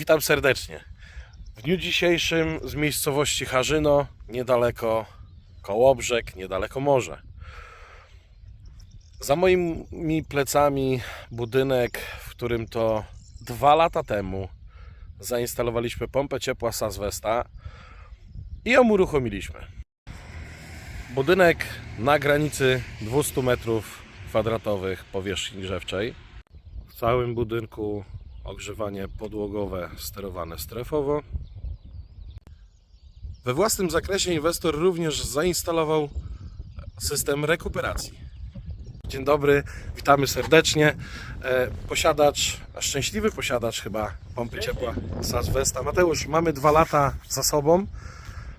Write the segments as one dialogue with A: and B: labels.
A: Witam serdecznie. W dniu dzisiejszym z miejscowości Harzyno, niedaleko Kołobrzeg, niedaleko morze. Za moimi plecami budynek, w którym to dwa lata temu zainstalowaliśmy pompę ciepła Sazwesta i ją uruchomiliśmy. Budynek na granicy 200 metrów kwadratowych powierzchni grzewczej. W całym budynku ogrzewanie podłogowe sterowane strefowo. We własnym zakresie inwestor również zainstalował system rekuperacji. Dzień dobry, witamy serdecznie. E, Posiadacz, szczęśliwy posiadacz chyba pompy ciepła Sazwesta. Mateusz, mamy dwa lata za sobą.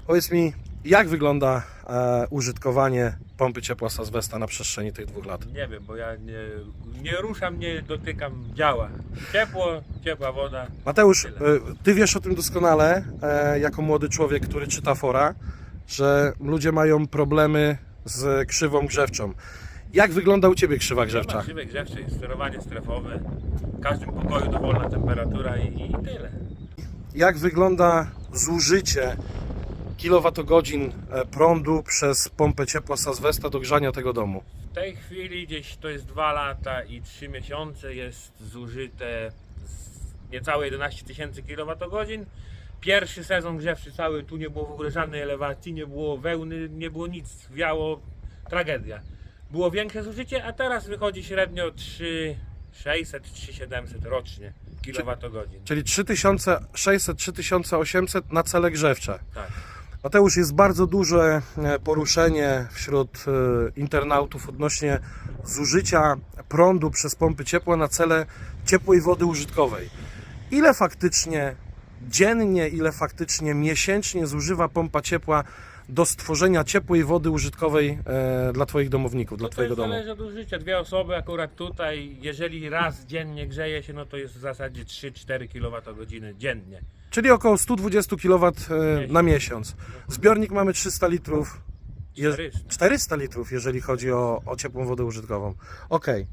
A: Powiedz mi, jak wygląda e, użytkowanie pompy ciepła Sazwesta na przestrzeni tych dwóch lat?
B: Nie wiem, bo ja nie, nie ruszam, nie dotykam, działa. Ciepło, ciepła woda.
A: Mateusz, e,
B: Tyle.
A: ty wiesz o tym doskonale, e, jako młody człowiek, który czyta fora, że ludzie mają problemy z krzywą grzewczą. Jak wygląda u Ciebie krzywa grzewcza?
B: Krzywy grzewczy, sterowanie strefowe. W każdym pokoju dowolna temperatura i, i tyle.
A: Jak wygląda zużycie kilowatogodzin e, prądu przez pompę ciepła Sazwesta do grzania tego domu?
B: W tej chwili gdzieś to jest 2 lata i 3 miesiące jest zużyte niecałe 11 tysięcy kWh. Pierwszy sezon grzewczy cały, tu nie było w ogóle żadnej elewacji, nie było wełny, nie było nic, wiało, tragedia. Było większe zużycie, a teraz wychodzi średnio 3600, 3700 rocznie kilowatogodzin.
A: Czyli 3600-3800 na cele grzewcze.
B: Tak.
A: Mateusz, jest bardzo duże e, poruszenie wśród e, internautów odnośnie zużycia prądu przez pompy ciepła na cele ciepłej wody użytkowej. Ile faktycznie dziennie, ile faktycznie miesięcznie zużywa pompa ciepła do stworzenia ciepłej wody użytkowej e, dla Twoich domowników, dla
B: No
A: Twojego domu?
B: zależy od użycia. Dwie osoby akurat tutaj, jeżeli raz dziennie grzeje się, no to jest w zasadzie 3-4 kWh dziennie.
A: Czyli około 120 kW e, na miesiąc. Zbiornik mamy 300 litrów. Je-
B: 400.
A: 400 litrów, jeżeli chodzi o, o ciepłą wodę użytkową. Okej.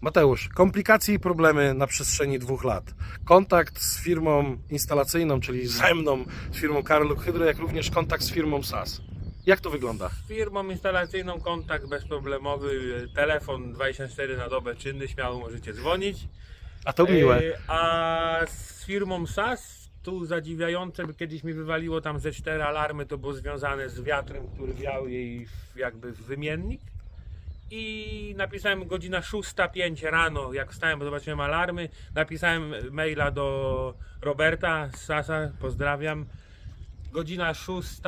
A: Mateusz, komplikacje i problemy na przestrzeni dwóch lat. Kontakt z firmą instalacyjną, czyli ze mną, z firmą Karluk Hydro, jak również kontakt z firmą SAS. Jak to wygląda?
B: Z firmą instalacyjną kontakt bezproblemowy, telefon 24 na dobę czynny, śmiało możecie dzwonić.
A: A to miłe.
B: E, A z firmą SAS, tu zadziwiające, kiedyś mi wywaliło tam ze cztery alarmy, to było związane z wiatrem, który wiał jej jakby w wymiennik. I napisałem godzina 6.05 rano, jak wstałem, bo zobaczyłem alarmy. Napisałem maila do Roberta z Sasa, pozdrawiam. Godzina 6,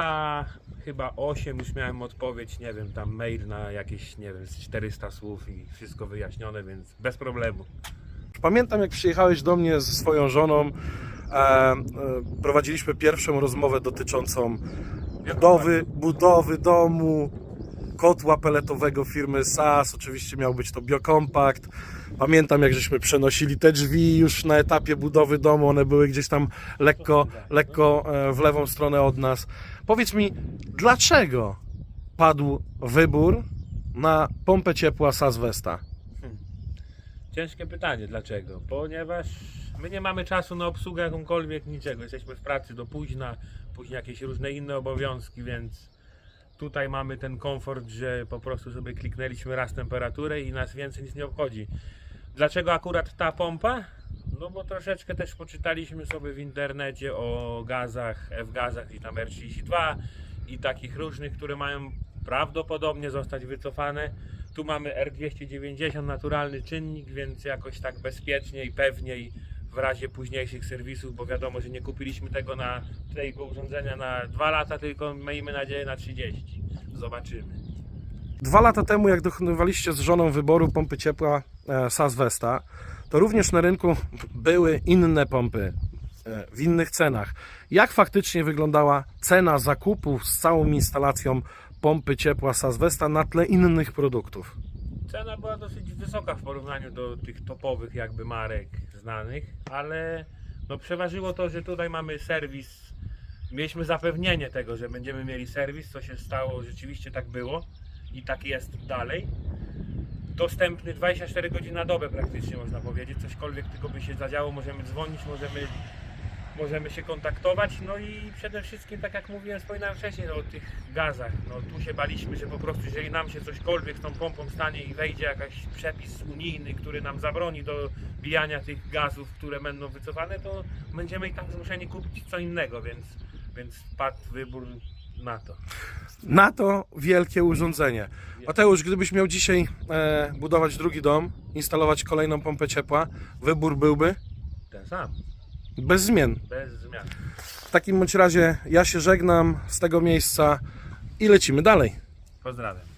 B: chyba 8 już miałem odpowiedź, nie wiem, tam mail na jakieś, nie wiem, z 400 słów i wszystko wyjaśnione, więc bez problemu.
A: Pamiętam, jak przyjechałeś do mnie ze swoją żoną. E, e, prowadziliśmy pierwszą rozmowę dotyczącą budowy, budowy domu, kotła peletowego firmy SAS. Oczywiście miał być to biokompakt. Pamiętam, jak żeśmy przenosili te drzwi już na etapie budowy domu. One były gdzieś tam lekko, lekko e, w lewą stronę od nas. Powiedz mi, dlaczego padł wybór na pompę ciepła SAS Vesta?
B: Ciężkie pytanie, dlaczego? Ponieważ my nie mamy czasu na obsługę jakąkolwiek niczego. Jesteśmy w pracy do późna, później jakieś różne inne obowiązki, więc tutaj mamy ten komfort, że po prostu sobie kliknęliśmy raz temperaturę i nas więcej nic nie obchodzi. Dlaczego akurat ta pompa? No bo troszeczkę też poczytaliśmy sobie w internecie o gazach, F-gazach i tam R32 i takich różnych, które mają prawdopodobnie zostać wycofane. Tu mamy R290 naturalny czynnik, więc jakoś tak bezpiecznie i pewniej w razie późniejszych serwisów, bo wiadomo, że nie kupiliśmy tego na tego urządzenia na 2 lata, tylko miejmy nadzieję na 30. Zobaczymy.
A: Dwa lata temu, jak dokonywaliście z żoną wyboru pompy ciepła e, SAS Vesta, to również na rynku były inne pompy e, w innych cenach. Jak faktycznie wyglądała cena zakupu z całą instalacją pompy ciepła SAS Vesta na tle innych produktów?
B: Cena była dosyć wysoka w porównaniu do tych topowych jakby marek znanych, ale no przeważyło to, że tutaj mamy serwis. Mieliśmy zapewnienie tego, że będziemy mieli serwis, co się stało, rzeczywiście tak było i tak jest dalej. Dostępny 24 godziny na dobę praktycznie można powiedzieć. Cośkolwiek tylko by się zadziało, możemy dzwonić, możemy możemy się kontaktować. No i przede wszystkim, tak jak mówiłem, wspominałem wcześniej no, o tych gazach. No, tu się baliśmy, że po prostu jeżeli nam się cośkolwiek z tą pompą stanie i wejdzie jakiś przepis unijny, który nam zabroni do bijania tych gazów, które będą wycofane, to będziemy i tak zmuszeni kupić co innego, więc, więc padł wybór na to.
A: Na to wielkie urządzenie. Mateusz, gdybyś miał dzisiaj e, budować drugi dom, instalować kolejną pompę ciepła, wybór byłby
B: Ten sam,
A: bez zmian.
B: bez zmian.
A: W takim bądź razie ja się żegnam z tego miejsca i lecimy dalej.
B: Pozdrawiam.